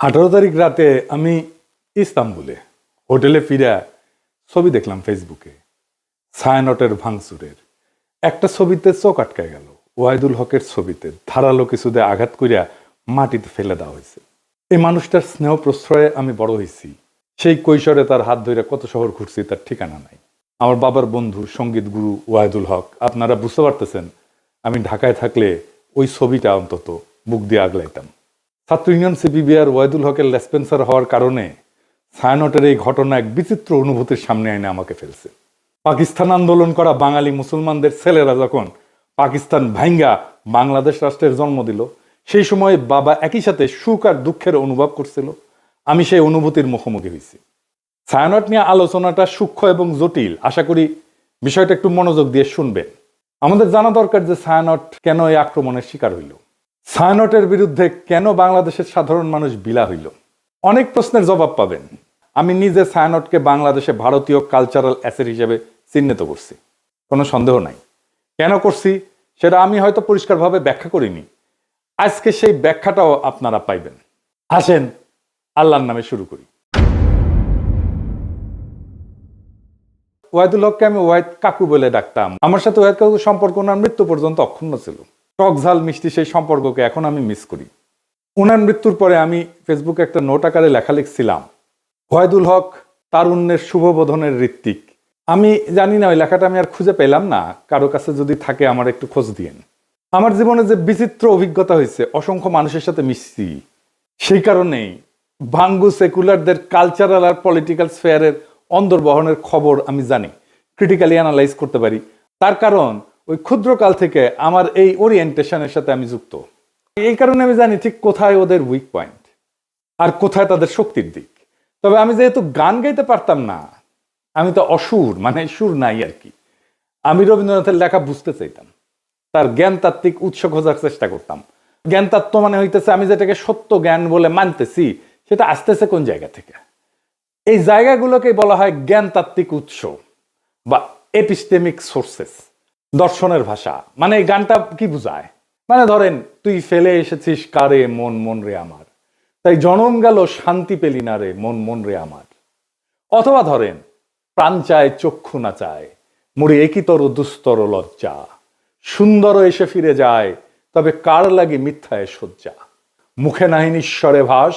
আঠারো তারিখ রাতে আমি ইস্তাম্বুলে হোটেলে ফিরে ছবি দেখলাম ফেসবুকে, ছায়ানটের ভাঙচুরের। একটা ছবিতে চোখ আটকায় গেল ওয়াহিদুল হকের ছবিতে ধারালো কিছুতে আঘাত করিয়া মাটিতে ফেলে দেওয়া হয়েছে। এই মানুষটার স্নেহ প্রশ্রয়ে আমি বড় হয়েছি। সেই কৈশোরে তার হাত ধরে কত শহর ঘুরছি তার ঠিকানা নাই। আমার বাবার বন্ধু, সংগীত গুরু ওয়াহিদুল হক, আপনারা বুঝতে পারতেছেন, আমি ঢাকায় থাকলে ওই ছবিটা অন্তত বুক দিয়ে আগলাইতাম। ছাত্র ইউনিয়ন সিপিবিআর ওয়াহিদুল হকের লেসপেন্সার হওয়ার কারণে ছায়ানটের এই ঘটনা এক বিচিত্র অনুভূতির সামনে এনে আমাকে ফেলছে। পাকিস্তান আন্দোলন করা বাঙালি মুসলমানদের ছেলেরা যখন পাকিস্তান ভাঙ্গা বাংলাদেশ রাষ্ট্রের জন্ম দিল, সেই সময় বাবা একই সাথে সুখ আর দুঃখের অনুভব করছিল। আমি সেই অনুভূতির মুখোমুখি হয়েছি। ছায়ানট নিয়ে আলোচনাটা সূক্ষ্ম এবং জটিল। আশা করি বিষয়টা একটু মনোযোগ দিয়ে শুনবেন। আমাদের জানা দরকার যে ছায়ানট কেন এই আক্রমণের শিকার হইল। ছায়ানটের বিরুদ্ধে কেন বাংলাদেশের সাধারণ মানুষ বিলা হইল? অনেক প্রশ্নের জবাব পাবেন। আমি নিজে ছায়ানটকে বাংলাদেশে ভারতীয় কালচারাল অ্যাসেট হিসেবে চিহ্নিত করছি। কোনো সন্দেহ নাই। কেন করছি? সেটা আমি হয়তো পরিষ্কারভাবে ব্যাখ্যা করিনি। আজকে সেই ব্যাখ্যাটাও আপনারা পাইবেন। আসেন, আল্লাহর নামে শুরু করি। ওয়াহিদুল হককে আমি ওয়াহিদ কাকু বলে ডাকতাম। আমার সাথে ওয়াহিদ কাকু সম্পর্ক ওনার মৃত্যু পর্যন্ত অক্ষুণ্ণ ছিল। টক ঝাল মিষ্টি সেই সম্পর্ককে এখন আমি মিস করি। ওনার মৃত্যুর পরে আমি ফেসবুকে একটা নোট আকারে লেখা লিখছিলাম। ওয়াহিদুল হক তারুণ্যের শুভবোধনের ঋত্বিক। আমি জানি না, ওই লেখাটা আমি আর খুঁজে পেলাম না। কারও কাছে যদি থাকে, আমার একটু খোঁজ দিয়েন। আমার জীবনে যে বিচিত্র অভিজ্ঞতা হয়েছে, অসংখ্য মানুষের সাথে মিশছি। সেই কারণেই ভাঙ্গু সেকুলারদের কালচারাল আর পলিটিক্যাল স্ফেয়ারের অন্দরবহনের খবর আমি জানি ক্রিটিক্যালি অ্যানালাইজ করতে পারি। তার কারণ ওই ক্ষুদ্রকাল থেকে আমার এই ওরিয়েন্টেশনের সাথে আমি যুক্ত। এই কারণে আমি জানি ঠিক কোথায় ওদের উইক পয়েন্ট আর কোথায় তাদের শক্তির দিক। তবে আমি যেহেতু গান গাইতে পারতাম না, আমি তো অসুর মানে সুর নাই আর কি। আমি রবীন্দ্রনাথের লেখা বুঝতে চাইতাম। তার জ্ঞান তাত্ত্বিক উৎস খোঁজার চেষ্টা করতাম। জ্ঞান তত্ত্ব মানে হইতেছে আমি যেটাকে সত্য জ্ঞান বলে মানতেছি, সেটা আসতেছে কোন জায়গা থেকে? এই জায়গাগুলোকে বলা হয় জ্ঞানতাত্ত্বিক উৎস বা এপিস্টেমিক সোর্সেস দর্শনের ভাষা। মানে এই গানটা কি বুঝায়? মানে ধরেন, তুই ফেলে এসেছিস কারে, মন মন রে আমার। তাই জনম গেল, শান্তি পেলি না রে, মন মন রে আমার। অথবা ধরেন, প্রাণ চায়, চক্ষু না চায় মরি একিতর দুস্তর লজ্জা। সুন্দর এসে ফিরে যায়, তবে কার লাগে মিথ্যায় শয্যা? মুখে নাহি নিঃস্বরে ভাস,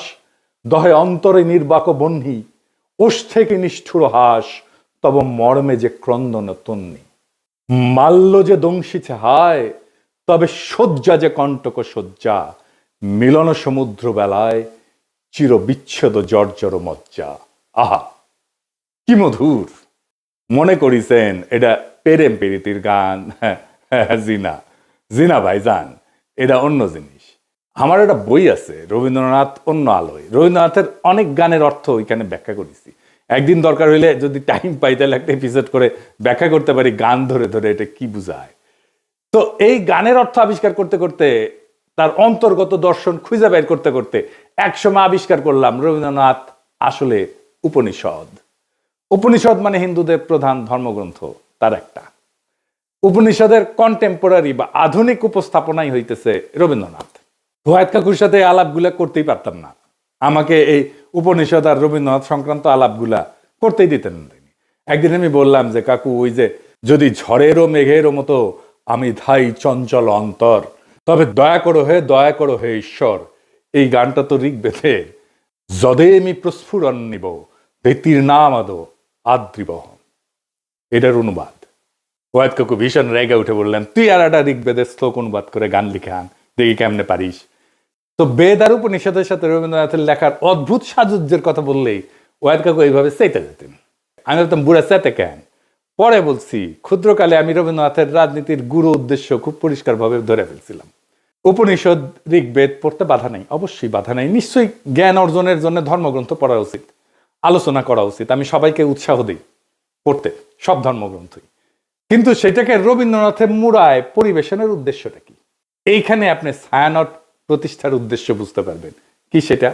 দহে অন্তরে নির্বাক বহ্নি ওষ থেকে নিষ্ঠুর হাস, তব মর্মে যে ক্রন্দন তন্নি। মাল্য যে দংশিছে হায়, তবে শয্যা যে কণ্টক শয্যা, মিলন সমুদ্র বেলায় চির বিচ্ছেদ জর্জর মজ্জা। আহা, কি মধুর। মনে করিছেন এটা পেরেম পেরিতির গান। জিনা জিনা ভাই যান এটা অন্য জিনিস। আমার একটা বই আছে, রবীন্দ্রনাথ অন্য আলোয়। রবীন্দ্রনাথের অনেক গানের অর্থ ওইখানে ব্যাখ্যা করেছি। একদিন দরকার হইলে যদি টাইম পাই, তাহলে একটা এপিসোড করে ব্যাখ্যা করতে পারি, গান ধরে ধরে এটা কি বুঝায়। তো এই গানের অর্থ আবিষ্কার করতে করতে, তার অন্তর্গত দর্শন খুঁজে বের করতে করতে একসময় আবিষ্কার করলাম রবীন্দ্রনাথ আসলে উপনিষদ। উপনিষদ মানে হিন্দুদের প্রধান ধর্মগ্রন্থ, তার একটা। উপনিষদের কন্টেম্পোরারি বা আধুনিক উপস্থাপনাই হইতেছে রবীন্দ্রনাথ। হোয়াইট কাকুর সাথে আলাপগুলা করতেই পারতাম না। আমাকে এই উপনিষদ আর রবীন্দ্রনাথ সংক্রান্ত আলাপগুলা করতেই দিতেন তিনি। একদিন আমি বললাম যে, কাকু, ওই যে, যদি ঝড়েরও মেঘেরও মতো আমি ধাই চঞ্চল অন্তর, তবে দয়া করো হে, দয়া করো হে ঈশ্বর, এই গানটা তো ঋগ্বেদে, যদে আমি প্রস্ফুরণ নিব, ভীতির নাম আদো আদ্রিবহ এটার অনুবাদ। ওয়াদ কাকু ভীষণ রেগে উঠে বললেন, তুই আর একটা ঋগ্বেদের শ্লোক অনুবাদ করে গান লিখে আন, দেখি কেমনে পারিস। তো বেদ আর উপনিষদের সাথে রবীন্দ্রনাথের লেখার অদ্ভুত সাজুজ্যের কথা বললেই ওয়াদ কাকু এইভাবে চেতে যেতেন। আমি বলতাম বুড়া চেতে কেন? পরে বলছি, ক্ষুদ্রকালে আমি রবীন্দ্রনাথের রাজনীতির গুরু উদ্দেশ্য খুব পরিষ্কারভাবে ধরে ফেলছিলাম। উপনিষদ ঋগ্বেদ পড়তে বাধা নেই, অবশ্যই বাধা নেই। নিশ্চয়ই জ্ঞান অর্জনের জন্য ধর্মগ্রন্থ পড়া উচিত, আলোচনা করা উচিত। আমি সবাইকে উৎসাহ দিই পড়তে, সব ধর্মগ্রন্থই। কিন্তু সেটাকে রবীন্দ্রনাথের মুড়ায় পরিবেশনের উদ্দেশ্যটা কি? এইখানে আপনি ছায়ানট প্রতিষ্ঠার উদ্দেশ্য বুঝতে পারবেন। কি সেটা?